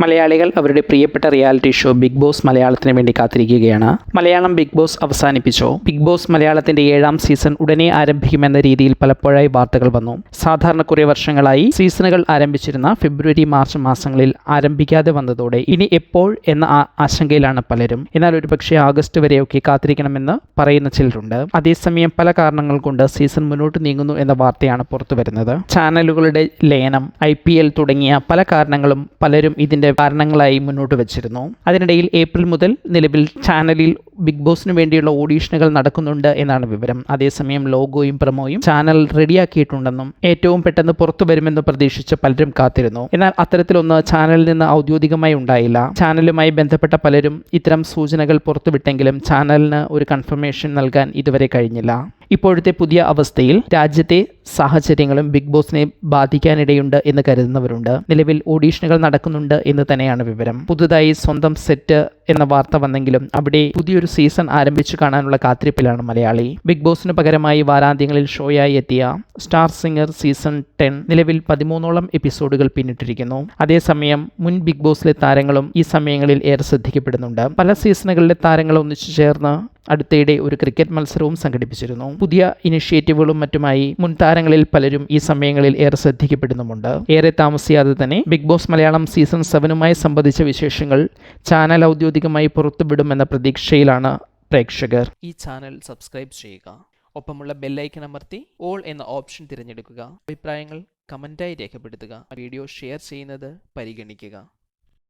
മലയാളികൾ അവരുടെ പ്രിയപ്പെട്ട റിയാലിറ്റി ഷോ ബിഗ് ബോസ് മലയാളത്തിന് വേണ്ടി കാത്തിരിക്കുകയാണ്. മലയാളം ബിഗ് ബോസ് അവസാനിപ്പിച്ചോ. ബിഗ് ബോസ് മലയാളത്തിന്റെ ഏഴാം സീസൺ ഉടനെ ആരംഭിക്കുമെന്ന രീതിയിൽ പലപ്പോഴായി വാർത്തകൾ വന്നു. സാധാരണ കുറേ വർഷങ്ങളായി സീസണുകൾ ആരംഭിച്ചിരുന്ന ഫെബ്രുവരി മാർച്ച് മാസങ്ങളിൽ ആരംഭിക്കാതെ വന്നതോടെ ഇനി എപ്പോൾ എന്ന ആശങ്കയിലാണ് പലരും. എന്നാൽ ഒരുപക്ഷെ ആഗസ്റ്റ് വരെയൊക്കെ കാത്തിരിക്കണമെന്ന് പറയുന്ന ചിലരുണ്ട്. അതേസമയം പല കാരണങ്ങൾ കൊണ്ട് സീസൺ മുന്നോട്ട് നീങ്ങുന്നു എന്ന വാർത്തയാണ് പുറത്തു വരുന്നത് ചാനലുകളുടെ ലയനം ഐ തുടങ്ങിയ പല കാരണങ്ങളും പലരും ഇതിന്റെ കാരണങ്ങളായി മുന്നോട്ട് വെച്ചിരുന്നു. അതിനിടയിൽ ഏപ്രിൽ മുതൽ നിലവിൽ ചാനലിൽ ബിഗ് ബോസിന് വേണ്ടിയുള്ള ഓഡീഷനുകൾ നടക്കുന്നുണ്ട് എന്നാണ് വിവരം. അതേസമയം ലോഗോയും പ്രമോയും ചാനൽ റെഡിയാക്കിയിട്ടുണ്ടെന്നും ഏറ്റവും പെട്ടെന്ന് പുറത്തു വരുമെന്ന് പ്രതീക്ഷിച്ച് പലരും കാത്തിരുന്നു. എന്നാൽ അത്തരത്തിലൊന്ന് ചാനലിൽ നിന്ന് ഔദ്യോഗികമായി ഉണ്ടായില്ല. ചാനലുമായി ബന്ധപ്പെട്ട പലരും ഇത്തരം സൂചനകൾ പുറത്തുവിട്ടെങ്കിലും ചാനലിന് ഒരു കൺഫർമേഷൻ നൽകാൻ ഇതുവരെ കഴിഞ്ഞില്ല. ഇപ്പോഴത്തെ പുതിയ അവസ്ഥയിൽ രാജ്യത്തെ സാഹചര്യങ്ങളും ബിഗ് ബോസിനെ ബാധിക്കാനിടയുണ്ട് എന്ന് കരുതുന്നവരുണ്ട്. നിലവിൽ ഓഡീഷനുകൾ നടക്കുന്നുണ്ട് എന്ന് തന്നെയാണ് വിവരം. പുതുതായി സ്വന്തം സെറ്റ് എന്ന വാർത്ത വന്നെങ്കിലും അവിടെ പുതിയൊരു സീസൺ ആരംഭിച്ചു കാണാനുള്ള കാത്തിരിപ്പിലാണ് മലയാളി. ബിഗ് ബോസിന് പകരമായി വാരാന്ത്യങ്ങളിൽ ഷോയായി എത്തിയ സ്റ്റാർ സിംഗർ സീസൺ ടെൻ നിലവിൽ പതിമൂന്നോളം എപ്പിസോഡുകൾ പിന്നിട്ടിരിക്കുന്നു. അതേസമയം മുൻ ബിഗ് ബോസിലെ താരങ്ങളും ഈ സമയങ്ങളിൽ ഏറെ ശ്രദ്ധിക്കപ്പെടുന്നുണ്ട്. പല സീസണുകളിലെ താരങ്ങൾ ഒന്നിച്ചു ചേർന്ന് അടുത്തിടെ ഒരു ക്രിക്കറ്റ് മത്സരവും സംഘടിപ്പിച്ചിരുന്നു. പുതിയ ഇനിഷ്യേറ്റീവുകളും മറ്റുമായി മുൻ താരങ്ങളിൽ പലരും ഈ സമയങ്ങളിൽ ഏറെ ശ്രദ്ധിക്കപ്പെടുന്നുമുണ്ട്. ഏറെ താമസിയാതെ തന്നെ ബിഗ് ബോസ് മലയാളം സീസൺ സെവനുമായി സംബന്ധിച്ച വിശേഷങ്ങൾ ചാനൽ ഔദ്യോഗികമായി പുറത്തുവിടുമെന്ന പ്രതീക്ഷയിലാണ് പ്രേക്ഷകർ. ഈ ചാനൽ സബ്സ്ക്രൈബ് ചെയ്യുക. ഒപ്പമുള്ള ബെല്ലൈക്കൺ അമർത്തി ഓൾ എന്ന ഓപ്ഷൻ തിരഞ്ഞെടുക്കുക. അഭിപ്രായങ്ങൾ കമന്റായി രേഖപ്പെടുത്തുക. വീഡിയോ ഷെയർ ചെയ്യുന്നത് പരിഗണിക്കുക.